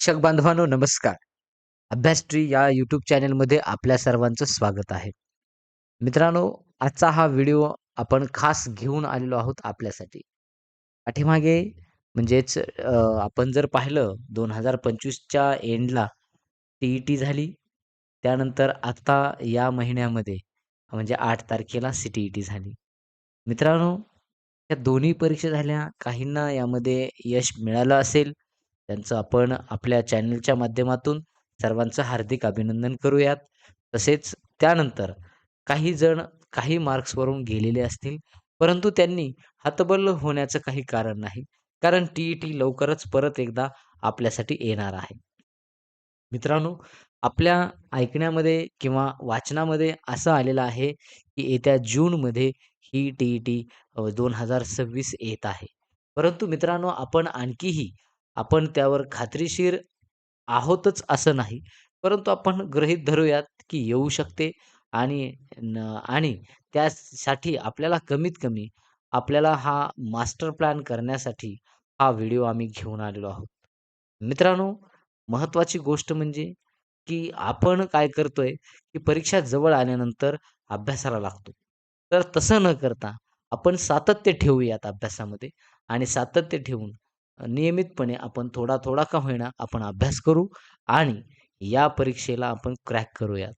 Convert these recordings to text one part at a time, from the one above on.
शिक्षक बांधवांनो नमस्कार. अभ्यास ट्री या यूट्यूब चॅनलमध्ये आपल्या सर्वांचं स्वागत आहे. मित्रांनो, आजचा हा व्हिडिओ आपण खास घेऊन आलेलो आहोत आपल्यासाठी. पाठीमागे म्हणजेच आपण जर पाहिलं 2025च्या एंडला टी-ई-टी झाली. त्यानंतर आता या महिन्यामध्ये म्हणजे आठ तारखेला सी-टी-ई-टी झाली. मित्रांनो, या दोन्ही परीक्षा झाल्या. काहींना यामध्ये यश मिळालं असेल. त्यांचं आपण आपल्या चॅनलच्या माध्यमातून सर्वांचं हार्दिक अभिनंदन करूयात. तसेच त्यानंतर काही जण काही मार्क्सवरून गेलेले असतील, परंतु त्यांनी हतबल होण्याचं काही कारण नाही. कारण टी-ई-टी लवकरच परत एकदा आपल्यासाठी येणार आहे. मित्रांनो, आपल्या ऐकण्यामध्ये किंवा वाचनामध्ये असं आलेलं आहे, की येत्या जूनमध्ये ही टी-ई-टी दोन हजार सव्वीस येत आहे. परंतु मित्रांनो, आपण आणखीही आपण त्यावर खात्रीशीर आहोतच असं नाही. परंतु आपण गृहीत धरूयात, की येऊ शकते आणि आणि त्यासाठी आपल्याला कमीत कमी आपल्याला हा मास्टर प्लॅन करण्यासाठी हा व्हिडिओ आम्ही घेऊन आलेलो आहोत. मित्रांनो, महत्त्वाची गोष्ट म्हणजे, की आपण काय करतोय, की परीक्षा जवळ आल्यानंतर अभ्यासाला लागतो. तर तसं न करता आपण सातत्य ठेवूयात अभ्यासामध्ये आणि सातत्य ठेवून नियमितपणे आपण थोडा-थोडा का होईना आपण अभ्यास करू आणि या परीक्षेला आपण क्रॅक करूयात.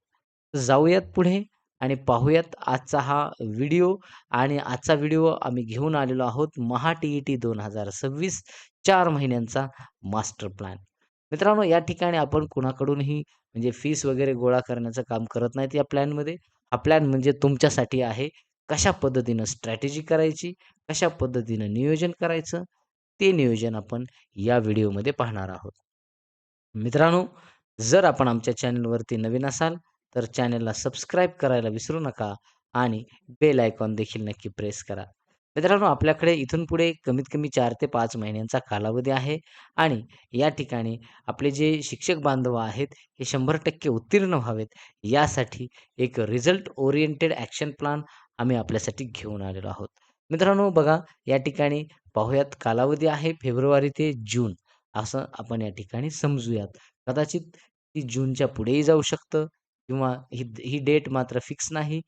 जाऊयात पुढे आणि पाहूयात आजचा हा व्हिडिओ आणि आजचा व्हिडिओ आम्ही घेऊन आलेलो आहोत महा टी-ई-टी 2026 4 महिन्यांचा मास्टर प्लॅन. मित्रांनो, या ठिकाणी आपण कुणाकडूनही म्हणजे फीस वगैरे गोळा करण्याचं काम करत नाहीत या प्लॅनमध्ये. हा प्लॅन म्हणजे तुमच्यासाठी आहे. कशा पद्धतीनं स्ट्रॅटेजी करायची, कशा पद्धतीनं नियोजन करायचं, ते नियोजन आपण या व्हिडिओमध्ये पाहणार आहोत. मित्रांनो, जर आपण आमच्या चॅनलवरती नवीन असाल, तर चॅनलला सबस्क्राईब करायला विसरू नका आणि बेल आयकॉन देखील नक्की प्रेस करा. मित्रांनो, आपल्याकडे इथून पुढे कमीत कमी चार ते पाच महिन्यांचा कालावधी आहे आणि या ठिकाणी आपले जे शिक्षक बांधव आहेत, हे 100% उत्तीर्ण व्हावेत, यासाठी एक रिझल्ट ओरिएंटेड ॲक्शन प्लॅन आम्ही आपल्यासाठी घेऊन आलेलो आहोत. मित्रांनो, बघा या ठिकाणी पाहुयात कालावधी आहे फेब्रुवारी ते जून असं आपण या ठिकाणी समजूयात. कदाचित ती जूनच्या पुढेही जाऊ शकतं किंवा ही ही डेट मात्र फिक्स नाही.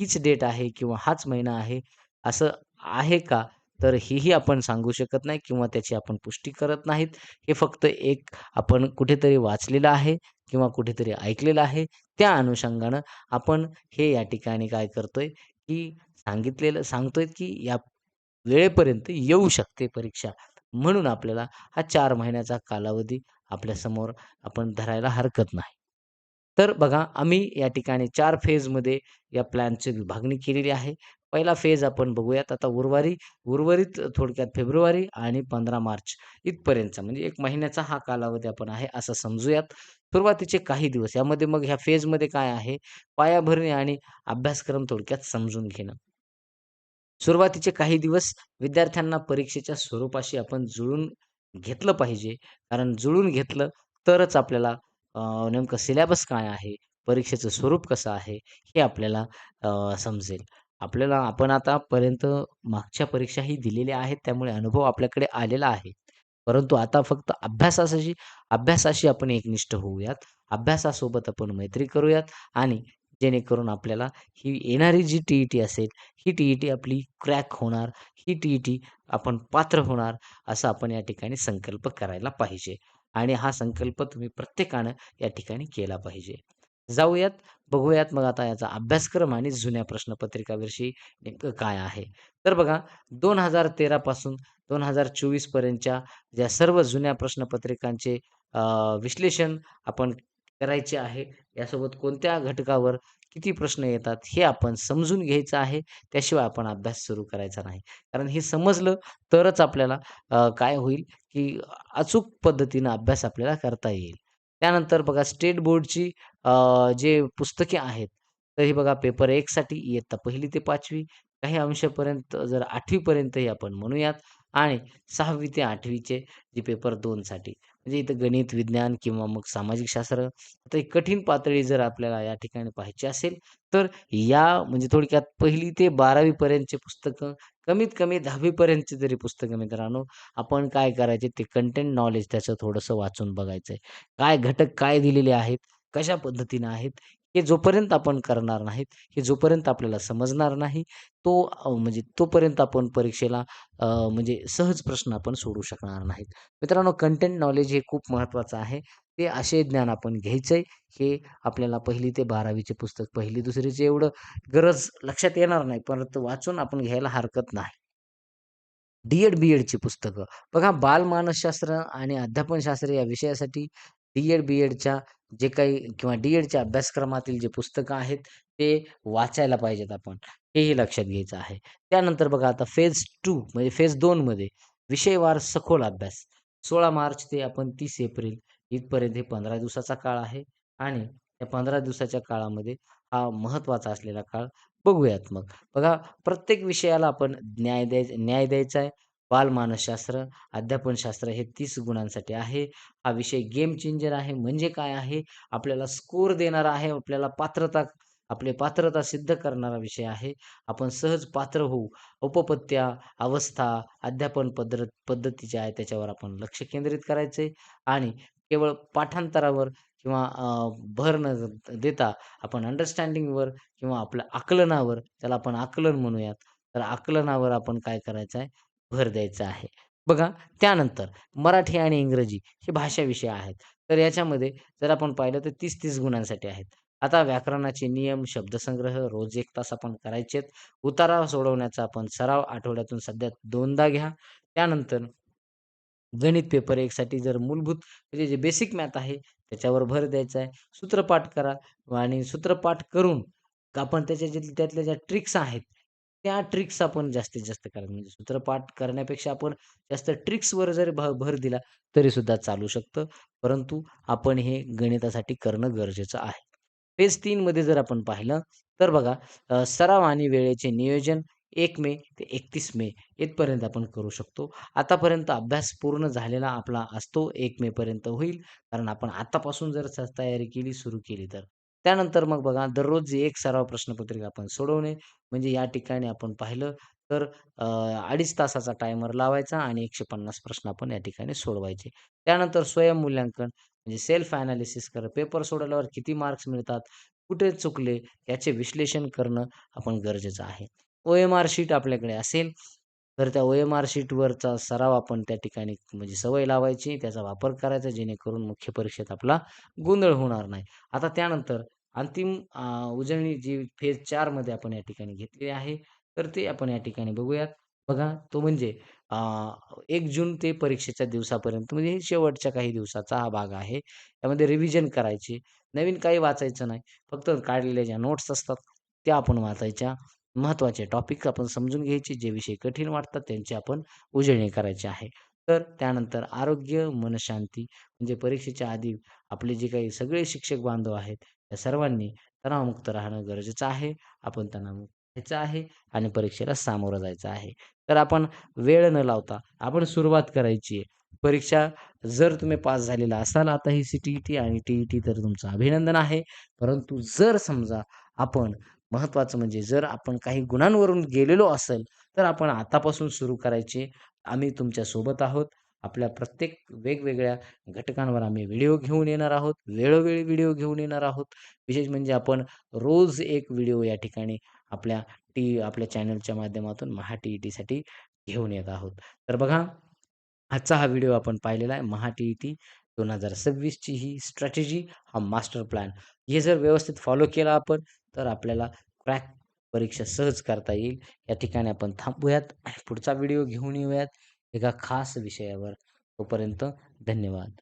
हीच डेट आहे किंवा हाच महिना आहे, असं आहे का? तर हेही आपण सांगू शकत नाही किंवा त्याची आपण पुष्टी करत नाहीत. हे फक्त एक आपण कुठेतरी वाचलेलं आहे किंवा कुठेतरी ऐकलेलं आहे. त्या अनुषंगानं आपण हे या ठिकाणी काय करतोय, की सांगितलेलं सांगतोय, की या वेळेपर्यंत येऊ शकते परीक्षा. म्हणून आपल्याला हा चार महिन्याचा कालावधी आपल्यासमोर आपण धरायला हरकत नाही. तर बघा, आम्ही या ठिकाणी चार फेजमध्ये या प्लॅनची विभागणी केलेली आहे. पहिला फेज आपण बघूयात. आता उर्वारी उर्वरित थोडक्यात फेब्रुवारी आणि 15 मार्च इथपर्यंतचा म्हणजे एक महिन्याचा हा कालावधी आपण आहे असं समजूयात. सुरुवातीचे काही दिवस यामध्ये मग ह्या फेजमध्ये काय आहे, पायाभरणी आणि अभ्यासक्रम थोडक्यात समजून घेणं. सुरुवातीचे काही दिवस विद्यार्थ्यांना परीक्षेच्या स्वरूपाशी आपण जुळून घेतलं पाहिजे. कारण जुळून घेतलं तरच आपल्याला नेमकं सिलेबस काय आहे, परीक्षेचं स्वरूप कसं आहे, हे आपल्याला समजेल. आपल्याला आपण आतापर्यंत मागच्या परीक्षाही दिलेल्या आहेत, त्यामुळे अनुभव आपल्याकडे आलेला आहे. परंतु आता फक्त अभ्यासाशी अभ्यासाशी आपण एकनिष्ठ होऊयात. अभ्यासासोबत आपण मैत्री करूयात आणि जेणेकरून आपल्याला ही येणारी जी टी-ई-टी असेल, ही टी-ई-टी आपली क्रॅक होणार, ही टी-ई-टी आपण पात्र होणार, असा आपण या ठिकाणी संकल्प करायला पाहिजे. आणि हा संकल्प तुम्ही प्रत्येकानं या ठिकाणी केला पाहिजे. जाऊयात, बघूयात मग आता याचा अभ्यासक्रम आणि जुन्या प्रश्नपत्रिकाविषयी नेमकं काय आहे. तर बघा दोन हजार तेरापासून दोन हजार चोवीसपर्यंतच्या ज्या सर्व जुन्या प्रश्नपत्रिकांचे विश्लेषण आपण करायचे आहे. यासोबत कोणत्या घटकावर किती प्रश्न येतात, हे आपण समजून घ्यायचं आहे. त्याशिवाय आपण अभ्यास सुरू करायचा नाही. कारण हे समजलं तरच आपल्याला काय होईल, की अचूक पद्धतीनं अभ्यास आपल्याला करता येईल. त्यानंतर बघा स्टेट बोर्डची जे पुस्तके आहेत, तर ही बघा पेपर 1 साठी इयत्ता पहिली ते पाचवी काही अंशापर्यंत जर आठवीपर्यंतही आपण म्हणूयात, आणि सहावी ते आठवीचे जे पेपर दोनसाठी म्हणजे इथं गणित, विज्ञान किंवा मग सामाजिक शास्त्र आता कठीण पातळी जर आपल्याला या ठिकाणी पाहायची असेल, तर या म्हणजे थोडक्यात पहिली ते बारावीपर्यंतचे पुस्तकं, कमीत कमी 10वी पर्यंतची जरी पुस्तकं मित्रांनो, आपण काय करायचे ते कंटेंट नॉलेज त्याचं थोडंसं वाचून बघायचंय. काय घटक काय दिलेले आहेत, कशा पद्धतीने आहेत, हे जोपर्यंत आपण करणार नाहीत, हे जोपर्यंत आपल्याला समजणार नाही, तो म्हणजे तोपर्यंत आपण परीक्षेला म्हणजे सहज प्रश्न आपण सोडू शकणार नाहीत. मित्रांनो कंटेंट नॉलेज हे खूप महत्त्वाचं आहे. ते असे ज्ञान आपण घ्यायचंय, हे आपल्याला पहिली ते 12वीचे पुस्तक 1ली, 2रीचे एवढं गरज लक्षात येणार नाही, परंतु वाचून आपण घ्यायला हरकत नाही. डी-एड, बी-एडची पुस्तकं. बघा बालमानसशास्त्र आणि अध्यापनशास्त्र या विषयासाठी डी-एड, बी-एडच्या जे काही किंवा डी-एडच्या अभ्यासक्रमातील जे पुस्तकं आहेत, ते वाचायला पाहिजेत आपण. हेही लक्षात घ्यायचं आहे. त्यानंतर बघा आता फेज टू म्हणजे फेज 2 मध्ये विषयवार सखोल अभ्यास. 16 मार्च ते आपण तीस एप्रिल इथपर्यंत हे 15 दिवसाचा काळ आहे आणि त्या 15 दिवसाच्या काळामध्ये हा महत्त्वाचा असलेला काळ बघूयात मग. बघा प्रत्येक विषयाला आपण न्याय द्याय न्याय द्यायचा आहे. बालमानसशास्त्र, अध्यापनशास्त्र हे तीस गुणांसाठी आहे. हा विषय गेम चेंजर आहे. म्हणजे काय आहे? आपल्याला स्कोर देणारा आहे. आपल्याला पात्रता आपले पात्रता सिद्ध करणारा विषय आहे. आपण सहज पात्र होऊ. उपपत्त्या, अवस्था, अध्यापन पद्धत पद्धती आहे त्याच्यावर आपण लक्ष केंद्रित करायचे आणि केवळ पाठांतरावर किंवा भर न देता आपण अंडरस्टँडिंगवर किंवा आपल्या आकलनावर, त्याला आपण आकलन म्हणूयात. तर आकलनावर आपण काय करायचं आहे? भर द्यायचा आहे. बघा त्यानंतर मराठी आणि इंग्रजी हे भाषा विषय आहेत. तर याच्यामध्ये जर आपण पाहिलं तर तीस तीस गुणांसाठी आहेत. आता व्याकरणाचे नियम, शब्दसंग्रह रोज एक तास आपण करायचेत. उतारा सोडवण्याचा आपण सराव आठवड्यातून सध्या दोनदा घ्या. त्यानंतर गणित पेपर 1 साठी जर मूलभूत म्हणजे जे बेसिक मॅथ आहे त्याच्यावर भर द्यायचा आहे. सूत्रपाठ करा आणि सूत्रपाठ करून आपण त्याच्या जे त्यातल्या ज्या ट्रिक्स आहेत, त्या ट्रिक्स आपण जास्तीत जास्त करायचं म्हणजे सूत्रपाठ करण्यापेक्षा आपण जास्त ट्रिक्सवर जर भ भर दिला तरी सुद्धा चालू शकतं. परंतु आपण हे गणितासाठी करणं गरजेचं आहे. फेज 3 मध्ये जर आपण पाहिलं तर बघा सराव आणि वेळेचे नियोजन एक मे ते 31 मे इथपर्यंत आपण करू शकतो. आतापर्यंत अभ्यास पूर्ण झालेला आपला असतो एक मे पर्यंत होईल. कारण आपण आतापासून जर तयारी केली, सुरू केली तर. त्यानंतर मग बघा दररोज एक सराव प्रश्नपत्रिका आपण सोडवणे. म्हणजे या ठिकाणी आपण पाहिलं तर अडीच तासाचा टायमर लावायचा आणि 150 प्रश्न आपण या ठिकाणी सोडवायचे. त्यानंतर स्वयंमूल्यांकन म्हणजे सेल्फ एनालिसिस कर पेपर सोडवल्यावर किती मार्क्स मिळतात, कुठे चुकले याचे विश्लेषण करणं आपण गरजेचं आहे. ओ-एम-आर शीट आपल्याकडे असेल, तर त्या ओ-एम-आर शीटवरचा सराव आपण त्या ठिकाणी म्हणजे सवय लावायची, त्याचा वापर करायचा जेणेकरून मुख्य परीक्षेत आपला गोंधळ होणार नाही. आता त्यानंतर अंतिम उजळणी जी फेज चारमध्ये आपण या ठिकाणी घेतलेली आहे, तर ते आपण या ठिकाणी बघूयात. बघा तो म्हणजे एक जून ते परीक्षेच्या दिवसापर्यंत म्हणजे शेवटच्या काही दिवसाचा हा भाग आहे. त्यामध्ये रिव्हिजन करायची. नवीन काही वाचायचं नाही. फक्त काढलेल्या ज्या नोट्स असतात त्या आपण वाचायच्या. महत्त्वाचे टॉपिक आपण समजून घ्यायचे. जे विषय कठीण वाटतात त्यांची आपण उजळणी करायची आहे. तर त्यानंतर आरोग्य, मनशांती म्हणजे परीक्षेच्या आधी आपले जे काही सगळे शिक्षक बांधव आहेत, त्या सर्वांनी तणावमुक्त राहणं गरजेचं आहे. आपण तणावमुक्त व्हायचं आहे आणि परीक्षेला सामोरं जायचं आहे. तर आपण वेळ न लावता आपण सुरुवात करायची आहे. परीक्षा जर तुम्ही पास झालेला असाल आता ही सी-टी-ई-टी आणि टी-ई-टी तर तुमचं अभिनंदन आहे. परंतु जर समजा आपण महत्त्वाचं म्हणजे जर आपण काही गुणांवरून गेलेलो असेल, तर आपण आतापासून सुरू करायचे आम्ही तुमच्यासोबत आहोत. आपल्या प्रत्येक वेगवेगळ्या घटकांवर आम्ही व्हिडिओ घेऊन येणार आहोत. वेळोवेळी व्हिडिओ घेऊन येणार आहोत. विशेष म्हणजे आपण रोज एक व्हिडिओ या ठिकाणी आपल्या टी आपल्या चॅनलच्या माध्यमातून महा टी-ई-टीसाठी घेऊन येत आहोत. तर बघा आजचा हा व्हिडिओ आपण पाहिलेला आहे. महा टी-ई-टी दोन हजार सव्वीसची ही स्ट्रॅटेजी, हा मास्टर प्लॅन. हे जर व्यवस्थित फॉलो केला आपण, तर आपल्याला क्रॅक परीक्षा सहज करता येईल. या ठिकाणी आपण थांबूयात. पुढचा व्हिडिओ घेऊन येऊयात एका खास विषयावर. तोपर्यंत धन्यवाद.